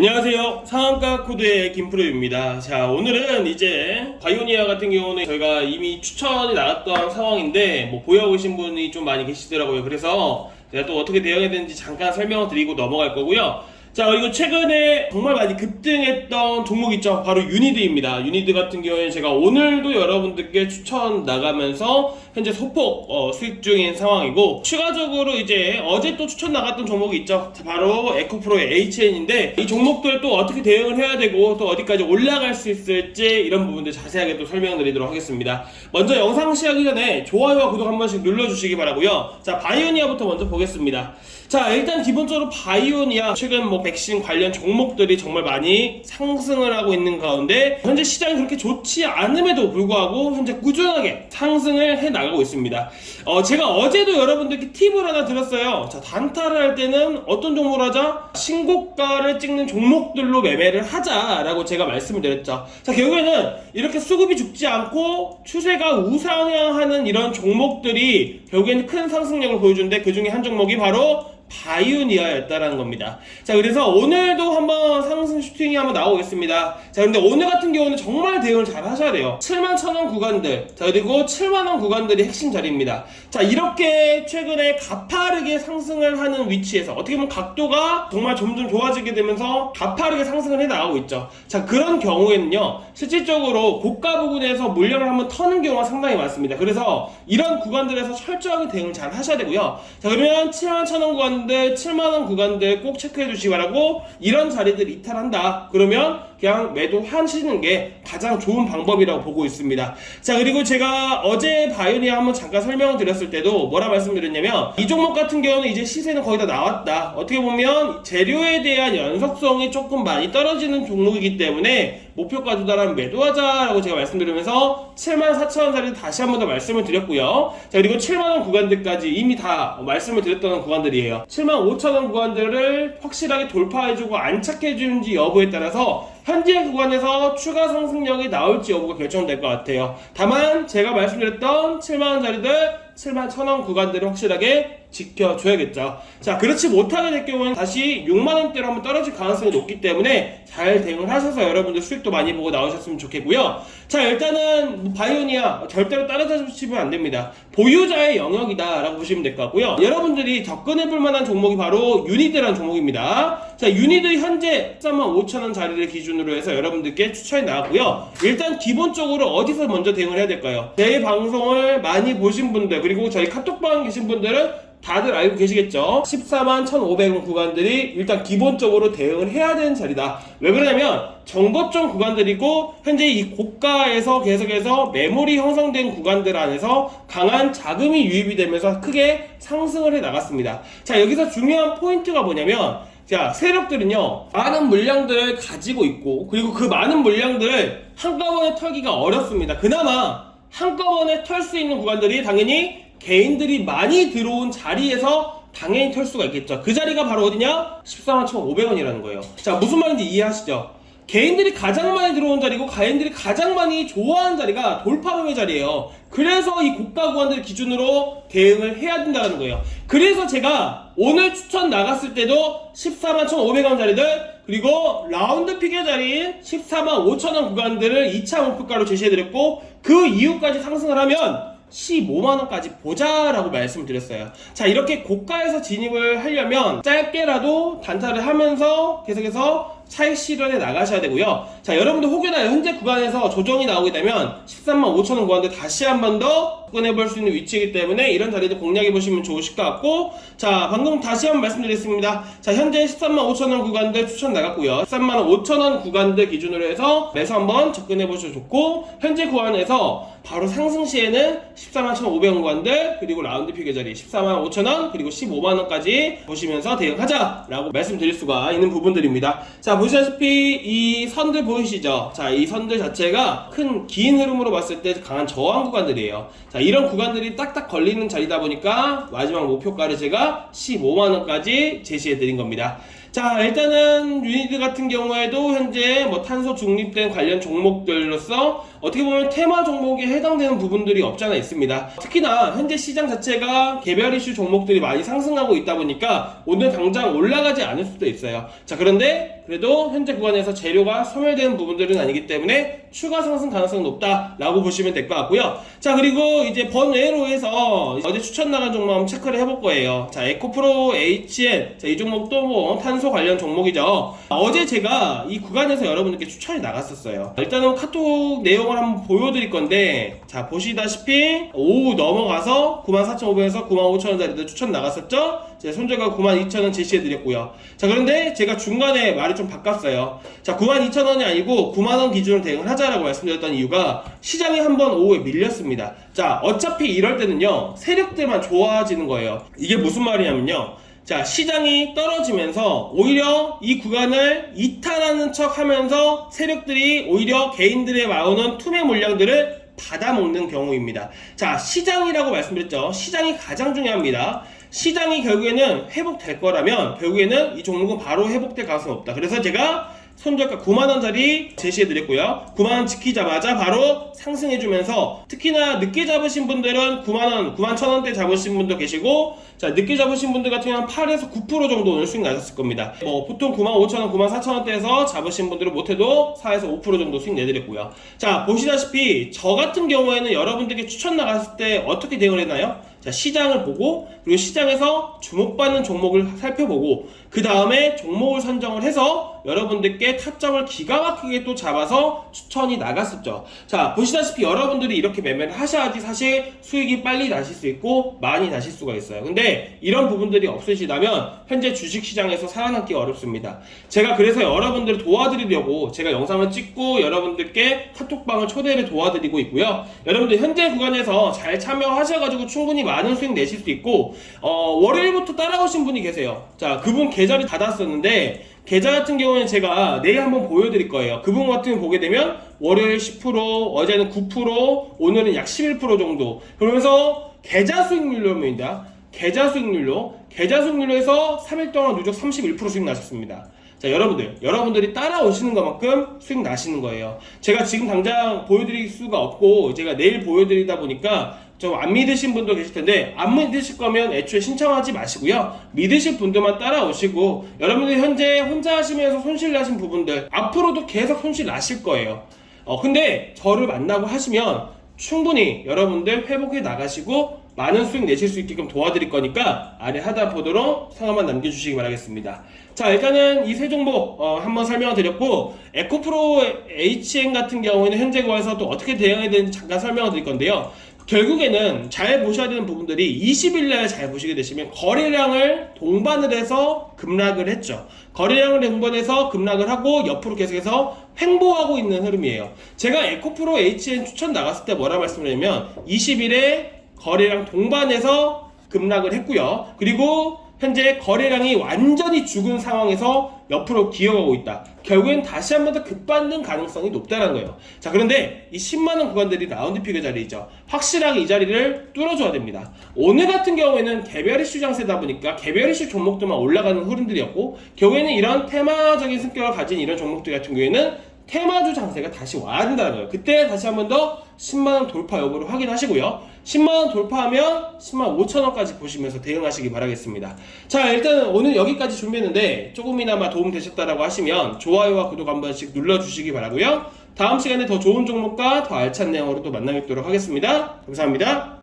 안녕하세요. 상한가 코드의 김프로입니다. 자, 오늘은 이제 바이오니아 같은 경우는 저희가 이미 추천이 나왔던 상황인데 뭐 보여보신 분이 좀 많이 계시더라고요. 그래서 제가 또 어떻게 대응해야 되는지 잠깐 설명을 드리고 넘어갈 거고요. 자, 그리고 최근에 정말 많이 급등했던 종목 있죠. 바로 유니드입니다. 유니드 같은 경우에 제가 오늘도 여러분들께 추천 나가면서 현재 소폭 어, 수익 중인 상황이고 추가적으로 이제 어제 또 추천 나갔던 종목이 있죠. 자, 바로 에코프로의 HN인데 이 종목들 또 어떻게 대응을 해야 되고 또 어디까지 올라갈 수 있을지 이런 부분들 자세하게 또 설명드리도록 하겠습니다. 먼저 영상 시작하기 전에 좋아요와 구독 한 번씩 눌러주시기 바라고요. 자, 바이오니아부터 먼저 보겠습니다. 자, 일단 기본적으로 바이오니아 최근 뭐 백신 관련 종목들이 정말 많이 상승을 하고 있는 가운데 현재 시장이 그렇게 좋지 않음에도 불구하고 현재 꾸준하게 상승을 해 나가고 있습니다. 어, 제가 어제도 여러분들께 팁을 하나 드렸어요. 자, 단타를 할 때는 어떤 종목을 하자? 신고가를 찍는 종목들로 매매를 하자라고 제가 말씀을 드렸죠. 자, 결국에는 이렇게 수급이 죽지 않고 추세가 우상향하는 이런 종목들이 결국에는 큰 상승력을 보여주는데 그 중에 한 종목이 바로 바이오니아였다라는 겁니다. 자, 그래서 오늘도 한번 상승 슈팅이 한번 나오겠습니다. 자, 근데 오늘 같은 경우는 정말 대응을 잘 하셔야 돼요. 7만 천 원 구간들, 자, 그리고 7만 원 구간들이 핵심 자리입니다. 자, 이렇게 최근에 가파르게 상승을 하는 위치에서 어떻게 보면 각도가 정말 점점 좋아지게 되면서 가파르게 상승을 해 나가고 있죠. 자, 그런 경우에는요, 실질적으로 고가 부분에서 물량을 한번 터는 경우가 상당히 많습니다. 그래서 이런 구간들에서 철저하게 대응을 잘 하셔야 되고요. 자, 그러면 7만 천 원 구간 들, 7만원 구간들 꼭 체크해 주시기 바라고 이런 자리들 이탈한다. 그러면 그냥 매도하시는 게 가장 좋은 방법이라고 보고 있습니다. 자, 그리고 제가 어제 바이오니아 한번 잠깐 설명을 드렸을 때도 뭐라 말씀드렸냐면 이 종목 같은 경우는 이제 시세는 거의 다 나왔다. 어떻게 보면 재료에 대한 연속성이 조금 많이 떨어지는 종목이기 때문에 목표가에 달하면 매도하자라고 제가 말씀드리면서 74,000원짜리 다시 한 번 더 말씀을 드렸고요. 자, 그리고 7만원 구간들까지 이미 다 말씀을 드렸던 구간들이에요. 75,000원 구간들을 확실하게 돌파해주고 안착해주는지 여부에 따라서 현재 구간에서 추가 상승력이 나올지 여부가 결정될 것 같아요. 다만 제가 말씀드렸던 7만원짜리들 7만 1,000원 구간들을 확실하게 지켜줘야겠죠. 자, 그렇지 못하게 될 경우는 다시 6만원대로 한번 떨어질 가능성이 높기 때문에 잘 대응을 하셔서 여러분들 수익도 많이 보고 나오셨으면 좋겠고요. 자, 일단은 뭐 바이오니아 절대로 따라잡으시면 안 됩니다. 보유자의 영역이다라고 보시면 될 것 같고요. 여러분들이 접근해 볼 만한 종목이 바로 유니드라는 종목입니다. 자, 유니드 현재 35,000원 자리를 기준으로 해서 여러분들께 추천이 나왔고요. 일단 기본적으로 어디서 먼저 대응을 해야 될까요? 내 방송을 많이 보신 분들 그리고 저희 카톡방 계신 분들은 다들 알고 계시겠죠? 14만 1,500원 구간들이 일단 기본적으로 대응을 해야 되는 자리다. 왜 그러냐면 정거점 구간들이고 현재 이 고가에서 계속해서 매물이 형성된 구간들 안에서 강한 자금이 유입이 되면서 크게 상승을 해 나갔습니다. 자, 여기서 중요한 포인트가 뭐냐면 자, 세력들은요, 많은 물량들을 가지고 있고, 그리고 그 많은 물량들을 한꺼번에 털기가 어렵습니다. 그나마 한꺼번에 털 수 있는 구간들이 당연히 개인들이 많이 들어온 자리에서 당연히 털 수가 있겠죠. 그 자리가 바로 어디냐? 14만 1,500원이라는 거예요. 자, 무슨 말인지 이해하시죠? 개인들이 가장 많이 들어온 자리고 가인들이 가장 많이 좋아하는 자리가 돌파범의 자리예요. 그래서 이 고가 구간들 기준으로 대응을 해야 된다는 거예요. 그래서 제가 오늘 추천 나갔을 때도 14만 1,500원 자리들 그리고 라운드 픽의 자리인 14만 5천원 구간들을 2차 목표가로 제시해드렸고 그 이후까지 상승을 하면 15만원까지 보자라고 말씀드렸어요. 자, 이렇게 고가에서 진입을 하려면 짧게라도 단타를 하면서 계속해서 차익 실현해 나가셔야 되고요. 자, 여러분들 혹여나 현재 구간에서 조정이 나오게 되면 13만 5천 원 구간들 다시 한 번 더 접근해 볼 수 있는 위치이기 때문에 이런 자리도 공략해 보시면 좋으실 것 같고 자, 방금 다시 한 번 말씀드리겠습니다. 자, 현재 13만 5천 원 구간들 추천 나갔고요. 13만 5천 원 구간들 기준으로 해서 매수 한번 접근해 보셔도 좋고 현재 구간에서 바로 상승 시에는 14만 1,500원 구간들 그리고 라운드 픽의 자리 14만 5천 원 그리고 15만 원까지 보시면서 대응하자라고 말씀드릴 수가 있는 부분들입니다. 자, 보시다시피 이 선들 보이시죠? 자, 이 선들 자체가 큰 긴 흐름으로 봤을 때 강한 저항 구간들이에요. 자, 이런 구간들이 딱딱 걸리는 자리다 보니까 마지막 목표가를 제가 15만원까지 제시해 드린 겁니다. 자, 일단은 유니드 같은 경우에도 현재 뭐 탄소 중립된 관련 종목들로서 어떻게 보면 테마 종목에 해당되는 부분들이 없잖아 있습니다. 특히나 현재 시장 자체가 개별 이슈 종목들이 많이 상승하고 있다 보니까 오늘 당장 올라가지 않을 수도 있어요. 자, 그런데 그래도 현재 구간에서 재료가 소멸되는 부분들은 아니기 때문에 추가 상승 가능성이 높다라고 보시면 될 것 같고요. 자, 그리고 이제 번외로 해서 어제 추천 나간 종목 한번 체크를 해볼 거예요. 자, 에코프로 HN. 자, 이 종목도 뭐 탄소 관련 종목이죠. 어제 제가 이 구간에서 여러분들께 추천이 나갔었어요. 일단은 카톡 내용을 한번 보여드릴 건데, 자, 보시다시피 오후 넘어가서 94,500에서 95,000원짜리도 추천 나갔었죠? 제 손절가 92,000원 제시해드렸고요. 자, 그런데 제가 중간에 말을 좀 바꿨어요. 자, 92,000원이 아니고 9만원 기준으로 대응을 하자라고 말씀드렸던 이유가 시장이 한번 오후에 밀렸습니다. 자, 어차피 이럴 때는요, 세력들만 좋아지는 거예요. 이게 무슨 말이냐면요. 자, 시장이 떨어지면서 오히려 이 구간을 이탈하는 척 하면서 세력들이 오히려 개인들의 나오는 투매 물량들을 받아먹는 경우입니다. 자, 시장이라고 말씀드렸죠. 시장이 가장 중요합니다. 시장이 결국에는 회복될 거라면 결국에는 이 종목은 바로 회복될 가능성이 없다. 그래서 제가 손절가 9만원짜리 제시해드렸고요. 9만원 지키자마자 바로 상승해주면서 특히나 늦게 잡으신 분들은 9만원, 9만 천원대 잡으신 분도 계시고 자 늦게 잡으신 분들 같은 경우는 8에서 9% 정도 오늘 수익 나셨을 겁니다. 뭐 보통 9만 5천원, 9만 4천원대에서 잡으신 분들은 못해도 4에서 5% 정도 수익 내드렸고요. 자 보시다시피 저 같은 경우에는 여러분들께 추천 나갔을 때 어떻게 대응을 했나요? 자, 시장을 보고, 그리고 시장에서 주목받는 종목을 살펴보고, 그 다음에 종목을 선정을 해서 여러분들께 타점을 기가 막히게 또 잡아서 추천이 나갔었죠. 자, 보시다시피 여러분들이 이렇게 매매를 하셔야지 사실 수익이 빨리 나실 수 있고, 많이 나실 수가 있어요. 근데 이런 부분들이 없으시다면, 현재 주식시장에서 살아남기 어렵습니다. 제가 그래서 여러분들을 도와드리려고 제가 영상을 찍고 여러분들께 카톡방을 초대를 도와드리고 있고요. 여러분들 현재 구간에서 잘 참여하셔가지고 충분히 많은 수익 내실 수 있고 어, 월요일부터 따라오신 분이 계세요. 자 그분 계좌를 닫았었는데 계좌 같은 경우는 제가 내일 한번 보여드릴 거예요. 그분 같은 경우 보게 되면 월요일 10%, 어제는 9%, 오늘은 약 11% 정도. 그러면서 계좌 수익률로입니다. 계좌 수익률로 계좌 수익률에서 3일 동안 누적 31% 수익 나셨습니다. 자 여러분들 여러분들이 따라오시는 것만큼 수익 나시는 거예요 제가 지금 당장 보여드릴 수가 없고 제가 내일 보여드리다 보니까 좀 안 믿으신 분도 계실 텐데 안 믿으실 거면 애초에 신청하지 마시고요 믿으실 분들만 따라오시고 여러분들 현재 혼자 하시면서 손실 나신 부분들 앞으로도 계속 손실 나실 거예요 어 근데 저를 만나고 하시면 충분히 여러분들 회복해 나가시고 많은 수익 내실 수 있게끔 도와드릴 거니까 아래 하단 보도록 상황만 남겨주시기 바라겠습니다. 자 일단은 이 세 종목 어, 한번 설명을 드렸고 에코프로 HN 같은 경우에는 현재 구간에서 또 어떻게 대응해야 되는지 잠깐 설명을 드릴 건데요. 결국에는 잘 보셔야 되는 부분들이 20일 날 잘 보시게 되시면 거래량을 동반을 해서 급락을 했죠. 거래량을 동반해서 급락을 하고 옆으로 계속해서 횡보하고 있는 흐름이에요. 제가 에코프로 HN 추천 나갔을 때 뭐라 말씀드리냐면 20일에 거래량 동반해서 급락을 했고요. 그리고 현재 거래량이 완전히 죽은 상황에서 옆으로 기어가고 있다. 결국엔 다시 한 번 더 급반등 가능성이 높다는 거예요. 자, 그런데 이 10만원 구간들이 라운드 피겨 자리이죠. 확실하게 이 자리를 뚫어줘야 됩니다. 오늘 같은 경우에는 개별 이슈 장세다 보니까 개별 이슈 종목들만 올라가는 흐름들이었고, 결국에는 이런 테마적인 성격을 가진 이런 종목들 같은 경우에는 테마주 장세가 다시 와야 된다는 거예요. 그때 다시 한 번 더 10만원 돌파 여부를 확인하시고요. 10만원 돌파하면 10만 5천원까지 보시면서 대응하시기 바라겠습니다. 자, 일단 오늘 여기까지 준비했는데 조금이나마 도움 되셨다라고 하시면 좋아요와 구독 한 번씩 눌러주시기 바라고요. 다음 시간에 더 좋은 종목과 더 알찬 내용으로 또 만나 뵙도록 하겠습니다. 감사합니다.